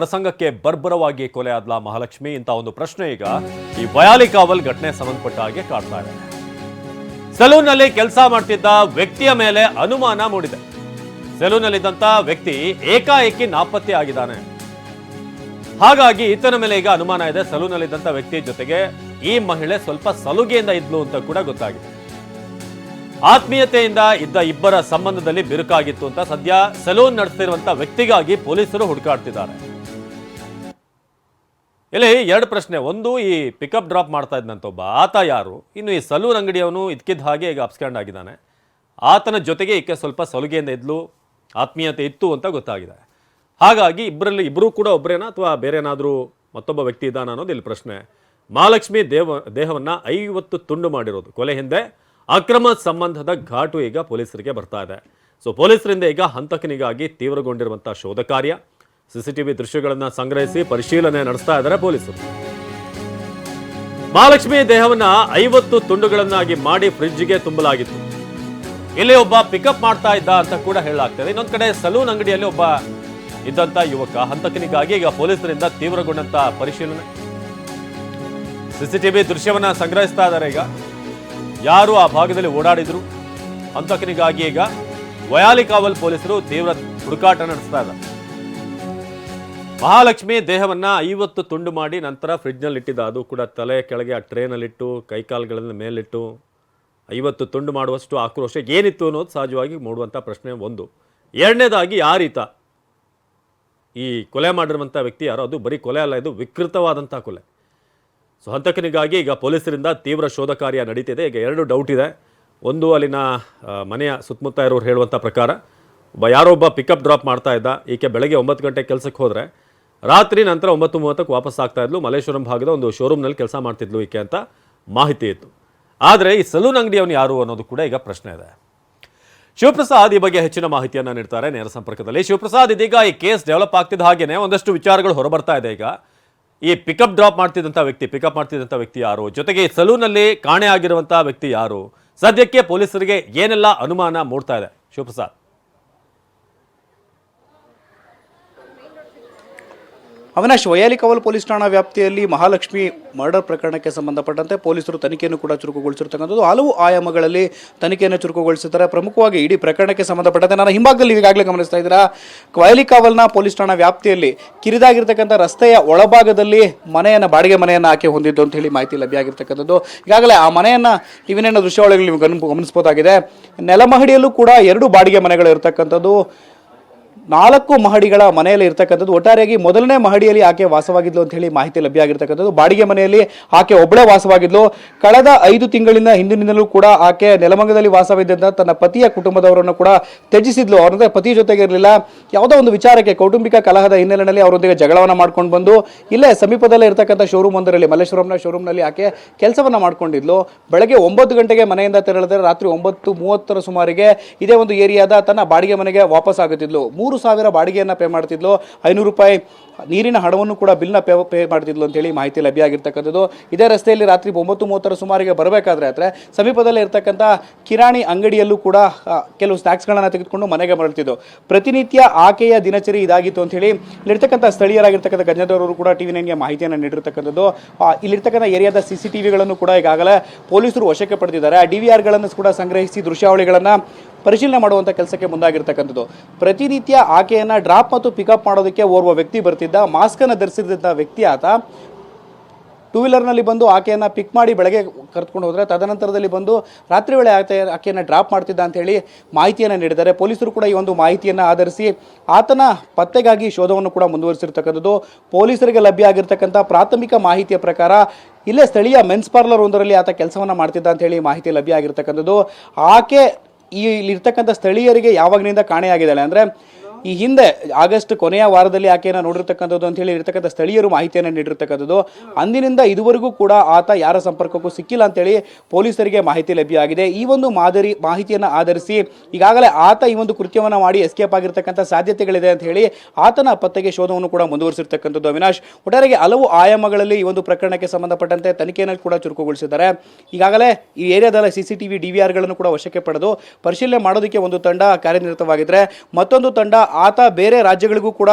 ಪ್ರಸಂಗಕ್ಕೆ ಬರ್ಬರವಾಗಿ ಕೊಲೆ ಆದ್ಲ ಮಹಾಲಕ್ಷ್ಮಿ. ಇಂತ ಒಂದು ಪ್ರಶ್ನೆ ಈಗ ಈ ಬಯಾಲಿ ಕಾವಲ್ ಘಟನೆ ಸಂಬಂಧಪಟ್ಟ ಹಾಗೆ ಕಾಡ್ತಾ ಇದೆ. ಸಲೂನ್ನಲ್ಲಿ ಕೆಲಸ ಮಾಡ್ತಿದ್ದ ವ್ಯಕ್ತಿಯ ಮೇಲೆ ಅನುಮಾನ ಮೂಡಿದೆ. ಸಲೂನ್ನಲ್ಲಿದ್ದಂತ ವ್ಯಕ್ತಿ ಏಕಾಏಕಿ ನಾಪತ್ತೆ ಆಗಿದ್ದಾನೆ. ಹಾಗಾಗಿ ಈತನ ಮೇಲೆ ಈಗ ಅನುಮಾನ ಇದೆ. ಸಲೂನ್ನಲ್ಲಿದ್ದಂತ ವ್ಯಕ್ತಿ ಜೊತೆಗೆ ಈ ಮಹಿಳೆ ಸ್ವಲ್ಪ ಸಲುಗೆಯಿಂದ ಇದ್ಲು ಅಂತ ಕೂಡ ಗೊತ್ತಾಗಿದೆ. ಆತ್ಮೀಯತೆಯಿಂದ ಇದ್ದ ಇಬ್ಬರ ಸಂಬಂಧದಲ್ಲಿ ಬಿರುಕಾಗಿತ್ತು ಅಂತ ಸದ್ಯ ಸಲೂನ್ ನಡೆಸ್ತಿರುವಂತ ವ್ಯಕ್ತಿಗಾಗಿ ಪೊಲೀಸರು ಹುಡುಕಾಡ್ತಿದ್ದಾರೆ. ಇಲ್ಲಿ ಎರಡು ಪ್ರಶ್ನೆ. ಒಂದು, ಈ ಪಿಕಪ್ ಡ್ರಾಪ್ ಮಾಡ್ತಾ ಇದ್ದಂತ ಒಬ್ಬ. ಆತ ಯಾರು? ಇನ್ನು ಈ ಸಲೂನ್ ಅಂಗಡಿಯವನು ಇದ್ಕಿದ್ದ ಹಾಗೆ ಈಗ ಅಪ್ಸ್ಕ್ಯಾಂಡ್ ಆಗಿದ್ದಾನೆ. ಆತನ ಜೊತೆಗೆ ಈಕೆ ಸ್ವಲ್ಪ ಸಲುಗೆಯಿಂದ ಇದ್ಲು. ಆತ್ಮೀಯತೆ ಇತ್ತು ಅಂತ ಗೊತ್ತಾಗಿದೆ. ಹಾಗಾಗಿ ಇಬ್ಬರಲ್ಲಿ ಇಬ್ಬರೂ ಕೂಡ ಒಬ್ಬರೇನಾ ಅಥವಾ ಬೇರೆ ಏನಾದರೂ ಮತ್ತೊಬ್ಬ ವ್ಯಕ್ತಿ ಇದ್ದಾನ ಅನ್ನೋದು ಇಲ್ಲಿ ಪ್ರಶ್ನೆ. ಮಹಾಲಕ್ಷ್ಮಿ ದೇವ, ದೇಹವನ್ನು ಐವತ್ತು ತುಂಡು ಮಾಡಿರೋದು. ಕೊಲೆ ಹಿಂದೆ ಅಕ್ರಮ ಸಂಬಂಧದ ಘಾಟು ಈಗ ಪೊಲೀಸರಿಗೆ ಬರ್ತಾ ಇದೆ. ಸೊ ಪೊಲೀಸರಿಂದ ಈಗ ಹಂತಕನಿಗಾಗಿ ತೀವ್ರಗೊಂಡಿರುವಂಥ ಶೋಧ ಕಾರ್ಯ. ಸಿಸಿಟಿವಿ ದೃಶ್ಯಗಳನ್ನು ಸಂಗ್ರಹಿಸಿ ಪರಿಶೀಲನೆ ನಡೆಸ್ತಾ ಇದ್ದಾರೆ ಪೊಲೀಸರು. ಮಹಾಲಕ್ಷ್ಮಿ ದೇಹವನ್ನ ಐವತ್ತು ತುಂಡುಗಳನ್ನಾಗಿ ಮಾಡಿ ಫ್ರಿಡ್ಜ್ಗೆ ತುಂಬಲಾಗಿತ್ತು. ಇಲ್ಲಿ ಒಬ್ಬ ಪಿಕಪ್ ಮಾಡ್ತಾ ಇದ್ದ ಅಂತ ಕೂಡ ಹೇಳಲಾಗ್ತದೆ. ಇನ್ನೊಂದ್ ಕಡೆ ಸಲೂನ್ ಅಂಗಡಿಯಲ್ಲಿ ಒಬ್ಬ ಇದ್ದಂತ ಯುವಕ, ಹಂತಕನಿಗಾಗಿ ಈಗ ಪೊಲೀಸರಿಂದ ತೀವ್ರಗೊಂಡಂತ ಪರಿಶೀಲನೆ. ಸಿಸಿಟಿವಿ ದೃಶ್ಯವನ್ನ ಸಂಗ್ರಹಿಸ್ತಾ ಇದ್ದಾರೆ ಈಗ. ಯಾರು ಆ ಭಾಗದಲ್ಲಿ ಓಡಾಡಿದ್ರು? ಹಂತಕನಿಗಾಗಿ ಈಗ ವಯಾಲಿಕಾವಲ್ ಪೊಲೀಸರು ತೀವ್ರ ಹುಡುಕಾಟ ನಡೆಸ್ತಾ ಇದ್ದಾರೆ. ಮಹಾಲಕ್ಷ್ಮಿ ದೇಹವನ್ನ ಐವತ್ತು ತುಂಡು ಮಾಡಿ ನಂತರ ಫ್ರಿಡ್ಜ್ನಲ್ಲಿ ಇಟ್ಟಿದ್ದ, ಅದು ಕೂಡ ತಲೆ ಕೆಳಗೆ ಆ ಟ್ರೇನಲ್ಲಿಟ್ಟು ಕೈಕಾಲುಗಳನ್ನು ಮೇಲಿಟ್ಟು, ಐವತ್ತು ತುಂಡು ಮಾಡುವಷ್ಟು ಆಕ್ರೋಶ ಏನಿತ್ತು ಅನ್ನೋದು ಸಹಜವಾಗಿ ಮೂಡುವಂಥ ಪ್ರಶ್ನೆ ಒಂದು. ಎರಡನೇದಾಗಿ ಯಾರೀತ ಈ ಕೊಲೆ ಮಾಡಿರುವಂಥ ವ್ಯಕ್ತಿ ಯಾರೋ, ಅದು ಬರೀ ಕೊಲೆ ಅಲ್ಲ, ಇದು ವಿಕೃತವಾದಂಥ ಕೊಲೆ. ಸೊ, ಹಂತಕನಿಗಾಗಿ ಈಗ ಪೊಲೀಸರಿಂದ ತೀವ್ರ ಶೋಧ ಕಾರ್ಯ ನಡೀತಿದೆ. ಈಗ ಎರಡು ಡೌಟ್ ಇದೆ. ಒಂದು, ಅಲ್ಲಿನ ಮನೆಯ ಸುತ್ತಮುತ್ತ ಇರೋರು ಹೇಳುವಂಥ ಪ್ರಕಾರ, ಒಬ್ಬ ಯಾರೊಬ್ಬ ಪಿಕಪ್ ಡ್ರಾಪ್ ಮಾಡ್ತಾ ಇದ್ದ. ಈಕೆ ಬೆಳಗ್ಗೆ ಒಂಬತ್ತು ಗಂಟೆ ಕೆಲಸಕ್ಕೆ ಹೋದರೆ ರಾತ್ರಿ ನಂತರ ಒಂಬತ್ತು ಮೂವತ್ತಕ್ಕೆ ವಾಪಸ್ ಆಗ್ತಾ ಇದ್ಲು. ಮಲ್ಲೇಶ್ವರಂ ಭಾಗದ ಒಂದು ಶೋರೂಮ್ನಲ್ಲಿ ಕೆಲಸ ಮಾಡ್ತಿದ್ಲು ಈಕೆ ಅಂತ ಮಾಹಿತಿ ಇತ್ತು. ಆದರೆ ಈ ಸಲೂನ್ ಅಂಗಡಿಯವನು ಯಾರು ಅನ್ನೋದು ಕೂಡ ಈಗ ಪ್ರಶ್ನೆ ಇದೆ. ಶಿವಪ್ರಸಾದ್ ಈ ಬಗ್ಗೆ ಹೆಚ್ಚಿನ ಮಾಹಿತಿಯನ್ನು ನೀಡ್ತಾರೆ ನೇರ ಸಂಪರ್ಕದಲ್ಲಿ. ಶಿವಪ್ರಸಾದ್ ಇದೀಗ ಈ ಕೇಸ್ ಡೆವಲಪ್ ಆಗ್ತಿದ್ದ ಹಾಗೇನೆ ಒಂದಷ್ಟು ವಿಚಾರಗಳು ಹೊರಬರ್ತಾ ಇದೆ ಈಗ. ಈ ಪಿಕಪ್ ಡ್ರಾಪ್ ಮಾಡ್ತಿದ್ದಂಥ ವ್ಯಕ್ತಿ, ಪಿಕಪ್ ಮಾಡ್ತಿದ್ದಂಥ ವ್ಯಕ್ತಿ ಯಾರು? ಜೊತೆಗೆ ಈ ಸಲೂನಲ್ಲಿ ಕಾಣೆ ಆಗಿರುವಂಥ ವ್ಯಕ್ತಿ ಯಾರು? ಸದ್ಯಕ್ಕೆ ಪೊಲೀಸರಿಗೆ ಏನೆಲ್ಲ ಅನುಮಾನ ಮೂಡ್ತಾ ಇದೆ? ಶಿವಪ್ರಸಾದ್. ಅವಿನಾಶ್ ವಯಾಲಿಕವಲ್ ಪೊಲೀಸ್ ಠಾಣಾ ವ್ಯಾಪ್ತಿಯಲ್ಲಿ ಮಹಾಲಕ್ಷ್ಮಿ ಮರ್ಡರ್ ಪ್ರಕರಣಕ್ಕೆ ಸಂಬಂಧಪಟ್ಟಂತೆ ಪೊಲೀಸರು ತನಿಖೆಯನ್ನು ಕೂಡ ಚುರುಕುಗೊಳಿಸಿರ್ತಕ್ಕಂಥದ್ದು. ಹಲವು ಆಯಾಮಗಳಲ್ಲಿ ತನಿಖೆಯನ್ನು ಚುರುಕುಗೊಳಿಸಿದ್ದಾರೆ ಪ್ರಮುಖವಾಗಿ ಇಡೀ ಪ್ರಕರಣಕ್ಕೆ ಸಂಬಂಧಪಟ್ಟಂತೆ ನಾನು ಹಿಂಭಾಗದಲ್ಲಿ ಈಗಾಗಲೇ ಗಮನಿಸ್ತಾ ಇದ್ದೀರಾ. ವಯಾಲಿಕಾವಲ್ನ ಪೊಲೀಸ್ ಠಾಣಾ ವ್ಯಾಪ್ತಿಯಲ್ಲಿ ಕಿರಿದಾಗಿರ್ತಕ್ಕಂಥ ರಸ್ತೆಯ ಒಳಭಾಗದಲ್ಲಿ ಮನೆಯನ್ನು, ಬಾಡಿಗೆ ಮನೆಯನ್ನು ಆಕೆ ಹೊಂದಿದ್ದು ಅಂತ ಹೇಳಿ ಮಾಹಿತಿ ಲಭ್ಯ ಆಗಿರ್ತಕ್ಕಂಥದ್ದು ಈಗಾಗಲೇ ಆ ಮನೆಯನ್ನು ಟಿವಿನ ದೃಶ್ಯಾವಳಿಗಳು ನೀವು ಗಮನ ಗಮನಿಸಬಹುದಾಗಿದೆ ನೆಲಮಹಡಿಯಲ್ಲೂ ಕೂಡ ಎರಡು ಬಾಡಿಗೆ ಮನೆಗಳು ಇರತಕ್ಕಂಥದ್ದು ನಾಲ್ಕು ಮಹಡಿಗಳ ಮನೆಯಲ್ಲಿ ಇರ್ತಕ್ಕಂಥದ್ದು. ಒಟ್ಟಾರೆಯಾಗಿ ಮೊದಲನೇ ಮಹಡಿಯಲ್ಲಿ ಆಕೆ ವಾಸವಾಗಿದ್ಲು ಅಂತ ಹೇಳಿ ಮಾಹಿತಿ ಲಭ್ಯ ಆಗಿರ್ತಕ್ಕಂಥದ್ದು. ಬಾಡಿಗೆ ಮನೆಯಲ್ಲಿ ಆಕೆ ಒಬ್ಬಳೇ ವಾಸವಾಗಿದ್ಲು. ಕಳೆದ ಐದು ತಿಂಗಳಿನ ಹಿಂದಿನಿಂದಲೂ ಕೂಡ ಆಕೆ ನೆಲಮಂಗದಲ್ಲಿ ವಾಸವಿದ್ದಂತ ತನ್ನ ಪತಿಯ ಕುಟುಂಬದವರನ್ನು ಕೂಡ ತ್ಯಜಿಸಿದ್ಲು. ಅವರಂದ್ರೆ ಪತಿ ಜೊತೆಗೆ ಇರಲಿಲ್ಲ. ಯಾವುದೋ ಒಂದು ವಿಚಾರಕ್ಕೆ ಕೌಟುಂಬಿಕ ಕಲಹದ ಹಿನ್ನೆಲೆಯಲ್ಲಿ ಅವರೊಂದಿಗೆ ಜಗಳವನ್ನು ಮಾಡ್ಕೊಂಡು ಬಂದು, ಇಲ್ಲೇ ಸಮೀಪದಲ್ಲೇ ಇರತಕ್ಕಂಥ ಶೋರೂಮ್ ಒಂದರಲ್ಲಿ, ಮಲ್ಲೇಶ್ವರಂನ ಶೋರೂಮ್ನಲ್ಲಿ ಆಕೆ ಕೆಲಸವನ್ನು ಮಾಡ್ಕೊಂಡಿದ್ಲು. ಬೆಳಗ್ಗೆ ಒಂಬತ್ತು ಗಂಟೆಗೆ ಮನೆಯಿಂದ ತೆರಳಿದ್ರೆ ರಾತ್ರಿ ಒಂಬತ್ತು ಮೂವತ್ತರ ಸುಮಾರಿಗೆ ಇದೇ ಒಂದು ಏರಿಯಾದ ತನ್ನ ಬಾಡಿಗೆ ಮನೆಗೆ ವಾಪಸ್ ಆಗುತ್ತಿದ್ಲು ಮೂರು ಸಾವಿರ ಬಾಡಿಗೆಯನ್ನು ಪೇ ಮಾಡ್ತಿದ್ಲು. ಐನೂರು ರೂಪಾಯಿ ನೀರಿನ ಹಣವನ್ನು ಕೂಡ ಬಿಲ್ನ ಪೇ ಪೇ ಮಾಡ್ತಿದ್ಲು ಅಂತೇಳಿ ಮಾಹಿತಿ ಲಭ್ಯ ಆಗಿರ್ತಕ್ಕಂಥದ್ದು. ಇದೇ ರಸ್ತೆಯಲ್ಲಿ ರಾತ್ರಿ ಒಂಬತ್ತು ಮೂವತ್ತರ ಸುಮಾರಿಗೆ ಬರಬೇಕಾದ್ರೆ ಆದರೆ ಸಮೀಪದಲ್ಲೇ ಇರ್ತಕ್ಕಂಥ ಕಿರಾಣಿ ಅಂಗಡಿಯಲ್ಲೂ ಕೂಡ ಕೆಲವು ಸ್ನ್ಯಾಕ್ಸ್ಗಳನ್ನು ತೆಗೆದುಕೊಂಡು ಮನೆಗೆ ಮರಳ್ತಿದ್ದು. ಪ್ರತಿನಿತ್ಯ ಆಕೆಯ ದಿನಚರಿ ಇದಾಗಿತ್ತು ಅಂತ ಹೇಳಿ ಇಲ್ಲಿರ್ತಕ್ಕಂಥ ಸ್ಥಳೀಯರಾಗಿರ್ತಕ್ಕಂಥ ಗಂಜದವರು ಕೂಡ ಟಿವಿ ನೈನ್ಗೆ ಮಾಹಿತಿಯನ್ನು ನೀಡಿರ್ತಕ್ಕಂಥದ್ದು. ಇಲ್ಲಿರ್ತಕ್ಕಂಥ ಏರಿಯಾದ ಸಿ ಸಿ ಟಿವಿಗಳನ್ನು ಕೂಡ ಈಗಾಗಲೇ ಪೊಲೀಸರು ವಶಕ್ಕೆ ಪಡೆದಿದ್ದಾರೆ. ಆ ಡಿ ವಿ ಆರ್ಗಳನ್ನು ಕೂಡ ಸಂಗ್ರಹಿಸಿ ದೃಶ್ಯಾವಳಿಗಳನ್ನು ಪರಿಶೀಲನೆ ಮಾಡುವಂಥ ಕೆಲಸಕ್ಕೆ ಮುಂದಾಗಿರ್ತಕ್ಕಂಥದ್ದು. ಪ್ರತಿನಿತ್ಯ ಆಕೆಯನ್ನು ಡ್ರಾಪ್ ಮತ್ತು ಪಿಕಪ್ ಮಾಡೋದಕ್ಕೆ ಓರ್ವ ವ್ಯಕ್ತಿ ಬರ್ತಿದ್ದ ಮಾಸ್ಕನ್ನು ಧರಿಸಿದ್ದಂಥ ವ್ಯಕ್ತಿ ಆತ. ಟೂ ವೀಲರ್ನಲ್ಲಿ ಬಂದು ಆಕೆಯನ್ನು ಪಿಕ್ ಮಾಡಿ ಬೆಳಗ್ಗೆ ಕರೆದುಕೊಂಡು ಹೋದರೆ, ತದನಂತರದಲ್ಲಿ ಬಂದು ರಾತ್ರಿ ವೇಳೆ ಆಕೆ ಆಕೆಯನ್ನು ಡ್ರಾಪ್ ಮಾಡ್ತಿದ್ದ ಅಂಥೇಳಿ ಮಾಹಿತಿಯನ್ನು ನೀಡಿದ್ದಾರೆ. ಪೊಲೀಸರು ಕೂಡ ಈ ಒಂದು ಮಾಹಿತಿಯನ್ನು ಆಧರಿಸಿ ಆತನ ಪತ್ತೆಗಾಗಿ ಶೋಧವನ್ನು ಕೂಡ ಮುಂದುವರಿಸಿರ್ತಕ್ಕಂಥದ್ದು. ಪೊಲೀಸರಿಗೆ ಲಭ್ಯ ಆಗಿರ್ತಕ್ಕಂಥ ಪ್ರಾಥಮಿಕ ಮಾಹಿತಿಯ ಪ್ರಕಾರ ಇಲ್ಲೇ ಸ್ಥಳೀಯ ಮೆನ್ಸ್ ಪಾರ್ಲರ್ ಒಂದರಲ್ಲಿ ಆತ ಕೆಲಸವನ್ನು ಮಾಡ್ತಿದ್ದ ಅಂತ ಹೇಳಿ ಮಾಹಿತಿ ಲಭ್ಯ ಆಗಿರ್ತಕ್ಕಂಥದ್ದು. ಆಕೆ ಈ ಇಲ್ಲಿರ್ತಕ್ಕಂಥ ಸ್ಥಳೀಯರಿಗೆ ಯಾವಾಗಲಿಂದ ಕಾಣೆಯಾಗಿದ್ದಾಳೆ ಅಂದರೆ ಈ ಹಿಂದೆ ಆಗಸ್ಟ್ ಕೊನೆಯ ವಾರದಲ್ಲಿ ಆಕೆಯನ್ನು ನೋಡಿರ್ತಕ್ಕಂಥದ್ದು ಅಂತ ಹೇಳಿ ಇರ್ತಕ್ಕಂಥ ಸ್ಥಳೀಯರು ಮಾಹಿತಿಯನ್ನು ನೀಡಿರ್ತಕ್ಕಂಥದ್ದು. ಅಂದಿನಿಂದ ಇದುವರೆಗೂ ಕೂಡ ಆತ ಯಾರ ಸಂಪರ್ಕಕ್ಕೂ ಸಿಕ್ಕಿಲ್ಲ ಅಂತೇಳಿ ಪೊಲೀಸರಿಗೆ ಮಾಹಿತಿ ಲಭ್ಯ ಆಗಿದೆ ಈ ಒಂದು ಮಾದರಿ ಮಾಹಿತಿಯನ್ನು ಆಧರಿಸಿ ಈಗಾಗಲೇ ಆತ ಈ ಒಂದು ಕೃತ್ಯವನ್ನು ಮಾಡಿ ಎಸ್ಕೇಪ್ ಆಗಿರ್ತಕ್ಕಂಥ ಸಾಧ್ಯತೆಗಳಿದೆ ಅಂತ ಹೇಳಿ ಆತನ ಪತ್ತೆಗೆ ಶೋಧವನ್ನು ಕೂಡ ಮುಂದುವರಿಸಿರ್ತಕ್ಕಂಥದ್ದು ಅವಿನಾಶ್. ಒಟ್ಟಾರೆಗೆ ಹಲವು ಆಯಾಮಗಳಲ್ಲಿ ಈ ಒಂದು ಪ್ರಕರಣಕ್ಕೆ ಸಂಬಂಧಪಟ್ಟಂತೆ ತನಿಖೆಯನ್ನು ಕೂಡ ಚುರುಕುಗೊಳಿಸಿದ್ದಾರೆ. ಈಗಾಗಲೇ ಈ ಏರಿಯಾದಲ್ಲಿ C C T V D V ಆರ್ಗಳನ್ನು ಕೂಡ ವಶಕ್ಕೆ ಪಡೆದು ಪರಿಶೀಲನೆ ಮಾಡೋದಕ್ಕೆ ಒಂದು ತಂಡ ಕಾರ್ಯನಿರತವಾಗಿದ್ದರೆ ಮತ್ತೊಂದು ತಂಡ ಆತ ಬೇರೆ ರಾಜ್ಯಗಳಿಗೂ ಕೂಡ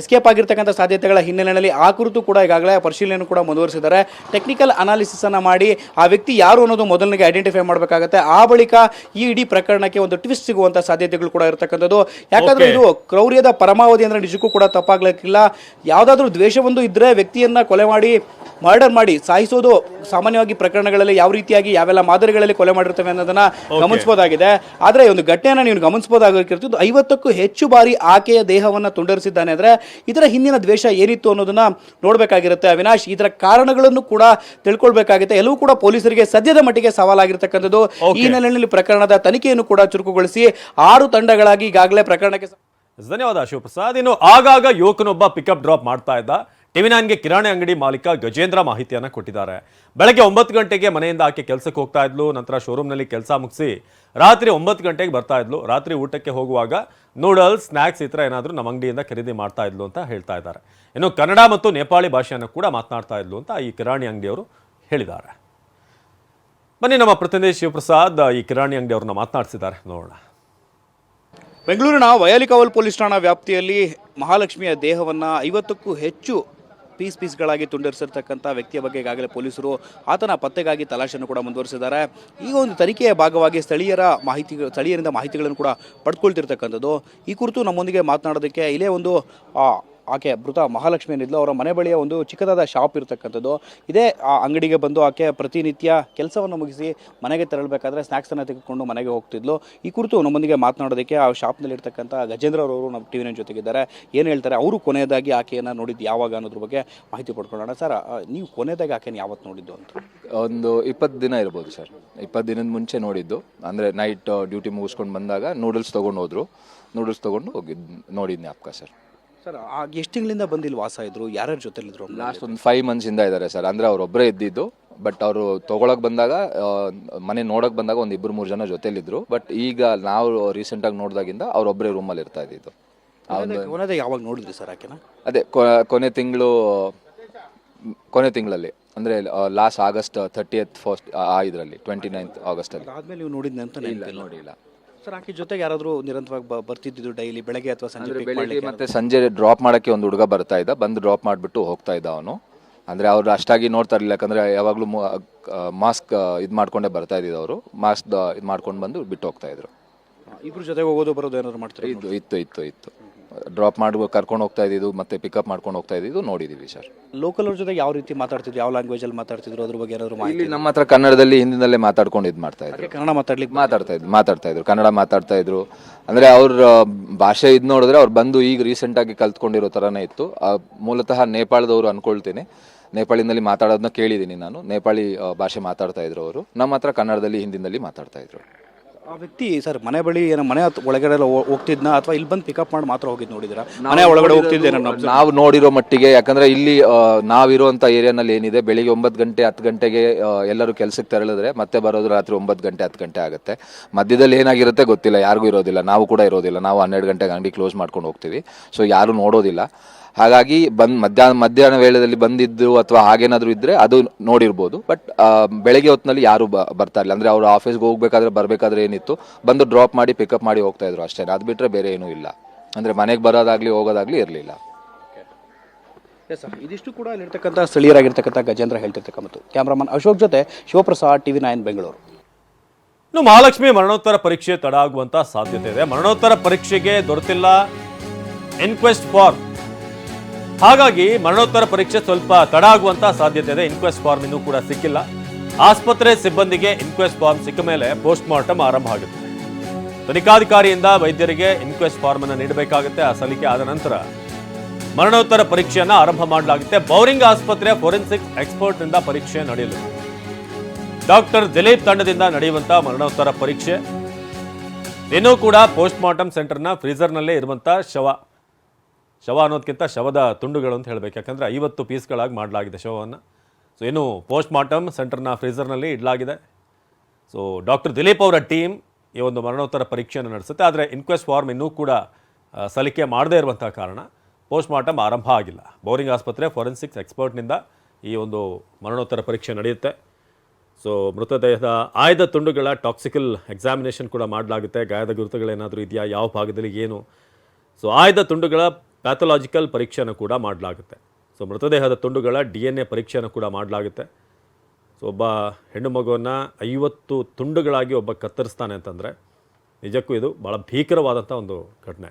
ಎಸ್ಕೇಪ್ ಆಗಿರ್ತಕ್ಕಂಥ ಸಾಧ್ಯತೆಗಳ ಹಿನ್ನೆಲೆಯಲ್ಲಿ ಆ ಕುರಿತು ಕೂಡ ಈಗಾಗಲೇ ಪರಿಶೀಲನೆ ಕೂಡ ಮುಂದುವರಿಸಿದ್ದಾರೆ. ಟೆಕ್ನಿಕಲ್ ಅನಾಲಿಸಿಸ್ ಅನ್ನ ಮಾಡಿ ಆ ವ್ಯಕ್ತಿ ಯಾರು ಅನ್ನೋದು ಮೊದಲನಿಗೆ ಐಡೆಂಟಿಫೈ ಮಾಡಬೇಕಾಗುತ್ತೆ. ಆ ಬಳಿಕ ಈ ಇಡೀ ಪ್ರಕರಣಕ್ಕೆ ಒಂದು ಟ್ವಿಸ್ಟ್ ಸಿಗುವಂಥ ಸಾಧ್ಯತೆಗಳು ಕೂಡ ಇರತಕ್ಕಂಥದ್ದು. ಯಾಕಂದ್ರೆ ಇದು ಕ್ರೌರ್ಯದ ಪರಮಾವಧಿ ಅಂದರೆ ನಿಜಕ್ಕೂ ಕೂಡ ತಪ್ಪಾಗಲಿಕ್ಕಿಲ್ಲ. ಯಾವುದಾದ್ರೂ ದ್ವೇಷವೊಂದು ಇದ್ದರೆ ವ್ಯಕ್ತಿಯನ್ನು ಕೊಲೆ ಮಾಡಿ ಮರ್ಡರ್ ಮಾಡಿ ಸಾಯಿಸೋದು ಸಾಮಾನ್ಯವಾಗಿ ಪ್ರಕರಣಗಳಲ್ಲಿ ಯಾವ ರೀತಿಯಾಗಿ ಯಾವೆಲ್ಲ ಮಾದರಿಗಳಲ್ಲಿ ಕೊಲೆ ಮಾಡಿರ್ತವೆ ಅನ್ನೋದನ್ನ ಗಮನಿಸಬಹುದಾಗಿದೆ ಆದರೆ ಈ ಒಂದು ಘಟನೆಯನ್ನು ನೀವು ಗಮನಿಸಬಹುದಾಗಿರ್ತಿದ್ದು ಐವತ್ತಕ್ಕೂ ಹೆಚ್ಚು ಬಾರಿ ಆಕೆಯ ದೇಹವನ್ನು ತುಂಡರಿಸಿದ್ದಾನೆ ಅಂದ್ರೆ ಇದರ ಹಿಂದಿನ ದ್ವೇಷ ಏನಿತ್ತು ಅನ್ನೋದನ್ನ ನೋಡಬೇಕಾಗಿರುತ್ತೆ. ಅವಿನಾಶ್ ಇದರ ಕಾರಣಗಳನ್ನು ಕೂಡ ತಿಳ್ಕೊಳ್ಬೇಕಾಗುತ್ತೆ. ಎಲ್ಲವೂ ಕೂಡ ಪೊಲೀಸರಿಗೆ ಸದ್ಯದ ಮಟ್ಟಿಗೆ ಸವಾಲಾಗಿರ್ತಕ್ಕಂಥದ್ದು. ಈ ಹಿನ್ನೆಲೆಯಲ್ಲಿ ಪ್ರಕರಣದ ತನಿಖೆಯನ್ನು ಕೂಡ ಚುರುಕುಗೊಳಿಸಿ ಆರು ತಂಡಗಳಾಗಿ ಈಗಾಗಲೇ ಪ್ರಕರಣಕ್ಕೆ ಧನ್ಯವಾದ ಶಿವಪ್ರಸಾದ್. ಇನ್ನು ಆಗಾಗ ಯುವಕನೊಬ್ಬ ಪಿಕಪ್ ಡ್ರಾಪ್ ಮಾಡ್ತಾ ಇದ್ದ. ಟಿವಿ ನೈನ್ಗೆ ಕಿರಾಣಿ ಅಂಗಡಿ ಮಾಲೀಕ ಗಜೇಂದ್ರ ಮಾಹಿತಿಯನ್ನು ಕೊಟ್ಟಿದ್ದಾರೆ. ಬೆಳಗ್ಗೆ ಒಂಬತ್ತು ಗಂಟೆಗೆ ಮನೆಯಿಂದ ಆಕೆ ಕೆಲಸಕ್ಕೆ ಹೋಗ್ತಾ ಇದ್ಲು, ನಂತರ ಶೋರೂಮ್ನಲ್ಲಿ ಕೆಲಸ ಮುಗಿಸಿ ರಾತ್ರಿ ಒಂಬತ್ತು ಗಂಟೆಗೆ ಬರ್ತಾ ಇದ್ಲು. ರಾತ್ರಿ ಊಟಕ್ಕೆ ಹೋಗುವಾಗ ನೂಡಲ್ಸ್ ಸ್ನ್ಯಾಕ್ಸ್ ಈ ಥರ ಏನಾದರೂ ನಮ್ಮ ಅಂಗಡಿಯಿಂದ ಖರೀದಿ ಮಾಡ್ತಾ ಇದ್ಲು ಅಂತ ಹೇಳ್ತಾ ಇದ್ದಾರೆ. ಇನ್ನು ಕನ್ನಡ ಮತ್ತು ನೇಪಾಳಿ ಭಾಷೆಯನ್ನು ಕೂಡ ಮಾತನಾಡ್ತಾ ಇದ್ಲು ಅಂತ ಈ ಕಿರಾಣಿ ಅಂಗಡಿಯವರು ಹೇಳಿದ್ದಾರೆ. ಬನ್ನಿ ನಮ್ಮ ಪ್ರತಿನಿಧಿ ಶಿವಪ್ರಸಾದ್ ಈ ಕಿರಾಣಿ ಅಂಗಡಿಯವ್ರನ್ನ ಮಾತನಾಡಿಸಿದ್ದಾರೆ. ನೋಡೋಣ. ಬೆಂಗಳೂರಿನ ವಯಾಲಿಕಾವಲ್ ಪೊಲೀಸ್ ಠಾಣಾ ವ್ಯಾಪ್ತಿಯಲ್ಲಿ ಮಹಾಲಕ್ಷ್ಮಿಯ ದೇಹವನ್ನು ಐವತ್ತಕ್ಕೂ ಹೆಚ್ಚು ಪೀಸ್ ಪೀಸ್ಗಳಾಗಿ ತುಂಡರಿಸಿರ್ತಕ್ಕಂಥ ವ್ಯಕ್ತಿಯ ಬಗ್ಗೆ ಈಗಾಗಲೇ ಪೊಲೀಸರು ಆತನ ಪತ್ತೆಗಾಗಿ ತಲಾಶೆಯನ್ನು ಕೂಡ ಮುಂದುವರಿಸಿದ್ದಾರೆ. ಈ ಒಂದು ತನಿಖೆಯ ಭಾಗವಾಗಿ ಸ್ಥಳೀಯರ ಮಾಹಿತಿ ಸ್ಥಳೀಯರಿಂದ ಮಾಹಿತಿಗಳನ್ನು ಕೂಡ ಪಡ್ಕೊಳ್ತಿರ್ತಕ್ಕಂಥದ್ದು. ಈ ಕುರಿತು ನಮ್ಮೊಂದಿಗೆ ಮಾತನಾಡೋದಕ್ಕೆ ಇಲ್ಲೇ ಒಂದು ಆಕೆ ಮೃತ ಮಹಾಲಕ್ಷ್ಮಿ ಏನಿದ್ಲು ಅವರ ಮನೆ ಬಳಿಯ ಒಂದು ಚಿಕ್ಕದಾದ ಶಾಪ್ ಇರತಕ್ಕಂಥದ್ದು. ಇದೇ, ಆ, ಅಂಗಡಿಗೆ ಬಂದು ಆಕೆ ಪ್ರತಿನಿತ್ಯ ಕೆಲಸವನ್ನು ಮುಗಿಸಿ ಮನೆಗೆ ತೆರಳಬೇಕಾದ್ರೆ ಸ್ನ್ಯಾಕ್ಸನ್ನು ತೆಗೆದುಕೊಂಡು ಮನೆಗೆ ಹೋಗ್ತಿದ್ಲು. ಈ ಕುರಿತು ನಮ್ಮೊಂದಿಗೆ ಮಾತನಾಡೋದಕ್ಕೆ ಆ ಶಾಪ್ನಲ್ಲಿ ಇರ್ತಕ್ಕಂಥ ಗಜೇಂದ್ರ ಅವರು ನಮ್ಮ ಟಿ ವಿನ ಜೊತೆಗಿದ್ದಾರೆ. ಏನು ಹೇಳ್ತಾರೆ? ಅವರು ಕೊನೆಯದಾಗಿ ಆಕೆಯನ್ನು ನೋಡಿದ್ದು ಯಾವಾಗ ಅನ್ನೋದ್ರ ಬಗ್ಗೆ ಮಾಹಿತಿ ಪಡ್ಕೊಳ್ಳೋಣ. ಸರ್ ನೀವು ಕೊನೆಯದಾಗಿ ಆಕೆಯನ್ನು ಯಾವತ್ತು ನೋಡಿದ್ದು ಅಂತ? ಒಂದು ಇಪ್ಪತ್ತು ದಿನ ಇರ್ಬೋದು ಸರ್. ಇಪ್ಪತ್ತು ದಿನದ ಮುಂಚೆ ನೋಡಿದ್ದು. ಅಂದರೆ ನೈಟ್ ಡ್ಯೂಟಿ ಮುಗಿಸ್ಕೊಂಡು ಬಂದಾಗ ನೂಡಲ್ಸ್ ತೊಗೊಂಡು ಹೋದರು. ನೂಡಲ್ಸ್ ತೊಗೊಂಡು ಹೋಗಿದ್ದು ನೋಡಿದ್ನಿ ಅಪ್ಪ ಸರ್. ಸರ್ ಎಷ್ಟು ತಿಂಗಳಿಂದ ಬಂದಿಲ್ಲಿ ವಾಸ ಇದ್ರು? ಯಾರ್ಯಾರ ಜೊತೆಲಿದ್ರು? ಲಾಸ್ಟ್ ಒಂದು ಫೈವ್ ಮಂತ್ಸ್ ಇಂದ ಇದ್ದಾರೆ ಸರ್. ಅಂದ್ರೆ ಅವ್ರು ಒಬ್ಬರೇ ಇದ್ದಿದ್ದು ಬಟ್ ಅವರು ತೊಗೊಳಕ್ ಬಂದಾಗ ಮನೆ ನೋಡಕ್ ಬಂದಾಗ ಒಂದು ಇಬ್ಬರು ಮೂರು ಜನ ಜೊತೆಲಿದ್ರು. ಬಟ್ ಈಗ ನಾವು ರೀಸೆಂಟ್ ಆಗಿ ನೋಡಿದಾಗಿಂದ ಅವ್ರೊಬ್ಬರೇ ರೂಮಲ್ಲಿ ಇರ್ತಾ ಇದ್ದಿದ್ದು. ಯಾವಾಗ ನೋಡಿದ್ರಿ ಸರ್ ಆಕೆನ? ಅದೇ ಕೊನೆ ತಿಂಗಳು ಕೊನೆ ತಿಂಗಳಲ್ಲಿ. ಅಂದ್ರೆ ಲಾಸ್ಟ್ ಆಗಸ್ಟ್ ಥರ್ಟಿ ಎತ್ ಫಸ್ಟ್ ಆ ಇದರಲ್ಲಿ ಟ್ವೆಂಟಿ ನೈನ್ತ್ ಆಗಸ್ಟಲ್ಲಿ. ಆದ್ಮೇಲೆ ನೀವು ನೋಡಿದ್ನಂತ ನೋಡಿಲ್ಲ. ಸರ್ ಆಕೆ ಜೊತೆಗೆ ಯಾರಾದರೂ ನಿರಂತರವಾಗಿ ಬ- ಬರ್ತಿದ್ದು ಡೈಲಿ ಬೆಳಗ್ಗೆ ಅಥವಾ ಸಂಜೆ pick ಬೆಳಿಗ್ಗೆ ಮಾಡ್ಲಿಕ್ಕೆ ಮತ್ತೆ ಸಂಜೆ ಡ್ರಾಪ್ ಮಾಡಕ್ಕೆ ಒಂದು ಹುಡುಗ ಬರ್ತಾ ಇದ್ದ ಬಂದು ಡ್ರಾಪ್ ಮಾಡಿಬಿಟ್ಟು ಹೋಗ್ತಾ ಇದ್ದ ಅವನು. ಅಂದ್ರೆ ಅವ್ರು ಅಷ್ಟಾಗಿ ನೋಡ್ತಾ ಇರಲಿಲ್ಲ ಯಾಕಂದ್ರೆ ಯಾವಾಗಲೂ ಮಾಸ್ಕ್ ಇದು ಮಾಡ್ಕೊಂಡೇ ಬರ್ತಾ ಇದ್ದಿದ್ದು ಅವರು. ಮಾಸ್ಕ್ ಇದು ಮಾಡ್ಕೊಂಡು ಬಂದು ಬಿಟ್ಟು ಹೋಗ್ತಾ ಇದ್ರು. ಇಬ್ರು ಜೊತೆಗೆ ಹೋಗೋದು ಬರೋದು ಏನಾದ್ರು ಮಾಡ್ತಾರೆ? ಇತ್ತು ಇತ್ತು ಇತ್ತು. ಡ್ರಾಪ್ ಮಾಡುವ ಕರ್ಕೊಂಡು ಹೋಗ್ತಾ ಇದ್ದಿದ್ದು ಮತ್ತೆ ಪಿಕಪ್ ಮಾಡ್ಕೊಂಡು ಹೋಗ್ತಾ ಇದ್ದಿದ್ದು ನೋಡಿದೀವಿ ಸರ್ ಲೋಕಲ್ ಅವ್ರ ಜೊತೆ ಯಾವ ರೀತಿ ಮಾತಾಡ್ತಿದ್ರು? ಯಾವ ಲ್ಯಾಂಗ್ವೇಜ್ ಅಲ್ಲಿ ಮಾತಾಡ್ತಿದ್ರು? ಅದ್ರ ಬಗ್ಗೆ ಏನಾದ್ರು ಮಾಹಿತಿ ಇಲ್ಲಿ ನಮ್ಮ ಹತ್ರ ಕನ್ನಡದಲ್ಲಿ ಹಿಂದಿನಲ್ಲೇ ಮಾತಾಡ್ಕೊಂಡು ಇದು ಮಾಡ್ತಾ ಇದ್ರು. ಕನ್ನಡ ಮಾತಾಡ್ಲಿಕ್ಕೆ ಮಾತಾಡ್ತಾ ಇದ್ರು ಮಾತಾಡ್ತಾ ಇದ್ರು. ಕನ್ನಡ ಮಾತಾಡ್ತಾ ಇದ್ರು. ಅಂದ್ರೆ ಅವ್ರ ಭಾಷೆ ಇದು ನೋಡಿದ್ರೆ ಅವ್ರು ಬಂದು ಈಗ ರೀಸೆಂಟ್ ಆಗಿ ಕಲ್ತ್ಕೊಂಡಿರೋ ತರನೇ ಇತ್ತು. ಆ, ಮೂಲತಃ ನೇಪಾಳದವರು ಅನ್ಕೊಳ್ತೀನಿ. ನೇಪಾಳಿನಲ್ಲಿ ಮಾತಾಡೋದನ್ನ ಕೇಳಿದ್ದೀನಿ ನಾನು. ನೇಪಾಳಿ ಆ, ಭಾಷೆ ಮಾತಾಡ್ತಾ ಇದ್ರು ಅವರು. ನಮ್ಮ ಹತ್ರ ಕನ್ನಡದಲ್ಲಿ ಹಿಂದಿನಲ್ಲಿ ಮಾತಾಡ್ತಾ ಇದ್ರು. ಆ ವ್ಯಕ್ತಿ ಸರ್ ಮನೆ ಬಳಿ ಏನೋ ಮನೆ ಹತ್- ಒಳಗಡೆ ಎಲ್ಲ ಹೋ- ಹೋಗ್ತಿದ್ನ? ಅಥವಾ ಇಲ್ಲಿ ಬಂದು ಪಿಕಪ್ ಮಾಡಿ ಮಾತ್ರ ಹೋಗಿದ್ ನೋಡಿದ್ರ? ಮನೆ ಒಳಗಡೆ ಹೋಗ್ತಿದ್ದೆ ನಾನು ನಾವು ನೋಡಿರೋ ಮಟ್ಟಿಗೆ ಯಾಕಂದ್ರೆ ಇಲ್ಲಿ ಆ, ನಾವಿರುವಂತ ಏರಿಯಾನಲ್ಲಿ ಏನಿದೆ ಬೆಳಿಗ್ಗೆ ಒಂಬತ್ತು ಗಂಟೆ ಹತ್ತು ಗಂಟೆಗೆ ಆ, ಎಲ್ಲರೂ ಕೆಲಸಕ್ಕೆ ತೆರಳಿದ್ರೆ ಮತ್ತೆ ಬರೋದು ರಾತ್ರಿ ಒಂಬತ್ತು ಗಂಟೆ ಹತ್ತು ಗಂಟೆ ಆಗುತ್ತೆ. ಮಧ್ಯದಲ್ಲಿ ಏನಾಗಿರುತ್ತೆ ಗೊತ್ತಿಲ್ಲ ಯಾರಿಗೂ ಇರೋದಿಲ್ಲ. ನಾವು ಕೂಡ ಇರೋದಿಲ್ಲ. ನಾವು ಹನ್ನೆರಡು ಗಂಟೆಗೆ ಅಂಗಡಿ ಕ್ಲೋಸ್ ಮಾಡ್ಕೊಂಡು ಹೋಗ್ತೀವಿ. ಸೊ ಯಾರು ನೋಡೋದಿಲ್ಲ. ಹಾಗಾಗಿ ಬಂದ್ ಮಧ್ಯಾಹ್ನ ಮಧ್ಯಾಹ್ನ ವೇಳೆಯಲ್ಲಿ ಬಂದಿದ್ದು ಅಥವಾ ಹಾಗೇನಾದರೂ ಇದ್ದರೆ ಅದು ನೋಡಿರ್ಬೋದು. ಬಟ್ ಬೆಳಗ್ಗೆ ಹೊತ್ತಿನಲ್ಲಿ ಯಾರು ಬ- ಬರ್ತಾ ಇಲ್ಲ. ಅಂದ್ರೆ ಅವರು ಆಫೀಸ್ಗೆ ಹೋಗ್ಬೇಕಾದ್ರೆ ಬರಬೇಕಾದ್ರೆ ಏನಿತ್ತು ಬಂದು ಡ್ರಾಪ್ ಮಾಡಿ ಪಿಕಪ್ ಮಾಡಿ ಹೋಗ್ತಾ ಇದ್ರು ಅಷ್ಟೇ ಅದು ಬಿಟ್ಟರೆ ಬೇರೆ ಏನೂ ಇಲ್ಲ. ಅಂದ್ರೆ ಮನೆಗೆ ಬರೋದಾಗ್ಲಿ ಹೋಗೋದಾಗ್ಲಿ ಇರಲಿಲ್ಲ. ಸರ್ ಇದಿಷ್ಟು ಕೂಡ ಅಲ್ಲಿರ್ತಕ್ಕಂಥ ಸ್ಥಳೀಯರಾಗಿರ್ತಕ್ಕಂಥ ಗಜೇಂದ್ರ ಹೇಳ್ತಿರ್ತಕ್ಕಂಥದ್ದು ಕ್ಯಾಮ್ರಾಮನ್ ಅಶೋಕ್ ಜೊತೆ ಶಿವಪ್ರಸಾದ್ ಟಿವಿ ನೈನ್ ಬೆಂಗಳೂರು. ಇನ್ನು ಮಹಾಲಕ್ಷ್ಮಿ ಮರಣೋತ್ತರ ಪರೀಕ್ಷೆ ತಡ ಆಗುವಂತ ಸಾಧ್ಯತೆ ಇದೆ. ಮರಣೋತ್ತರ ಪರೀಕ್ಷೆಗೆ ದೊರೆತಿಲ್ಲ. ಎನ್ಕ್ವೆಸ್ಟ್ ಫಾರ್ಮ್ ಹಾಗಾಗಿ ಮರಣೋತ್ತರ ಪರೀಕ್ಷೆ ಸ್ವಲ್ಪ ತಡ ಆಗುವಂತ ಸಾಧ್ಯತೆ ಇದೆ. ಇನ್ಕ್ವೆಸ್ಟ್ ಫಾರ್ಮ್ ಇನ್ನೂ ಕೂಡ ಸಿಕ್ಕಿಲ್ಲ. ಆಸ್ಪತ್ರೆ ಸಿಬ್ಬಂದಿಗೆ ಇನ್ಕ್ವೆಸ್ಟ್ ಫಾರ್ಮ್ ಸಿಕ್ಕ ಮೇಲೆ ಪೋಸ್ಟ್ ಮಾರ್ಟಮ್ ಆರಂಭ ಆಗುತ್ತೆ. ತನಿಖಾಧಿಕಾರಿಯಿಂದ ವೈದ್ಯರಿಗೆ ಇನ್ಕ್ವೆಸ್ಟ್ ಫಾರ್ಮ್ ಅನ್ನು ನೀಡಬೇಕಾಗುತ್ತೆ. ಆ ಸಲ್ಲಿಕೆ ಆದ ನಂತರ ಮರಣೋತ್ತರ ಪರೀಕ್ಷೆಯನ್ನು ಆರಂಭ ಮಾಡಲಾಗುತ್ತೆ. ಬೌರಿಂಗ್ ಆಸ್ಪತ್ರೆಯ ಫೋರೆನ್ಸಿಕ್ ಎಕ್ಸ್ಪರ್ಟ್ನಿಂದ ಪರೀಕ್ಷೆ ನಡೆಯಲು ಡಾಕ್ಟರ್ ದಿಲೀಪ್ ತಂಡದಿಂದ ನಡೆಯುವಂತ ಮರಣೋತ್ತರ ಪರೀಕ್ಷೆ. ಇನ್ನೂ ಕೂಡ ಪೋಸ್ಟ್ ಮಾರ್ಟಮ್ ಸೆಂಟರ್ನ ಫ್ರೀಜರ್ನಲ್ಲೇ ಇರುವಂತ ಶವ. ಶವ ಅನ್ನೋದಕ್ಕಿಂತ ಶವದ ತುಂಡುಗಳು ಅಂತ ಹೇಳಬೇಕು. ಯಾಕಂದರೆ ಐವತ್ತು ಪೀಸ್ಗಳಾಗಿ ಮಾಡಲಾಗಿದೆ ಶವವನ್ನು. ಸೊ ಏನು ಪೋಸ್ಟ್ ಮಾರ್ಟಮ್ ಸೆಂಟರ್ನ ಫ್ರೀಸರ್ನಲ್ಲಿ ಇಡಲಾಗಿದೆ. ಸೊ ಡಾಕ್ಟರ್ ದಿಲೀಪ್ ಅವರ ಟೀಮ್ ಈ ಒಂದು ಮರಣೋತ್ತರ ಪರೀಕ್ಷೆಯನ್ನು ನಡೆಸುತ್ತೆ. ಆದರೆ ಇನ್ಕ್ವೆಸ್ಟ್ ಫಾರ್ಮ್ ಇನ್ನೂ ಕೂಡ ಸಲಿಕೆ ಮಾಡದೇ ಇರುವಂಥ ಕಾರಣ ಪೋಸ್ಟ್ ಮಾರ್ಟಮ್ ಆರಂಭ ಆಗಿಲ್ಲ. ಬೌರಿಂಗ್ ಆಸ್ಪತ್ರೆ ಫೋರೆನ್ಸಿಕ್ಸ್ ಎಕ್ಸ್ಪರ್ಟ್ನಿಂದ ಈ ಒಂದು ಮರಣೋತ್ತರ ಪರೀಕ್ಷೆ ನಡೆಯುತ್ತೆ. ಸೊ ಮೃತದೇಹದ ಆಯ್ದ ತುಂಡುಗಳ ಟಾಕ್ಸಿಕಲ್ ಎಕ್ಸಾಮಿನೇಷನ್ ಕೂಡ ಮಾಡಲಾಗುತ್ತೆ. ಗಾಯದ ಗುರುತುಗಳೇನಾದರೂ ಇದೆಯಾ? ಯಾವ ಭಾಗದಲ್ಲಿ ಏನು? ಸೊ ಆಯ್ದ ತುಂಡುಗಳ ಪ್ಯಾಥೊಲಾಜಿಕಲ್ ಪರೀಕ್ಷೆಯನ್ನು ಕೂಡ ಮಾಡಲಾಗುತ್ತೆ. ಸೊ ಮೃತದೇಹದ ತುಂಡುಗಳ ಡಿ ಎನ್ ಎ ಪರೀಕ್ಷೆಯನ್ನು ಕೂಡ ಮಾಡಲಾಗುತ್ತೆ. ಸೊ ಒಬ್ಬ ಹೆಣ್ಣು ಮಗುವನ್ನು ಐವತ್ತು ತುಂಡುಗಳಾಗಿ ಒಬ್ಬ ಕತ್ತರಿಸ್ತಾನೆ ಅಂತಂದರೆ ನಿಜಕ್ಕೂ ಇದು ಭಾಳ ಭೀಕರವಾದಂಥ ಒಂದು ಘಟನೆ.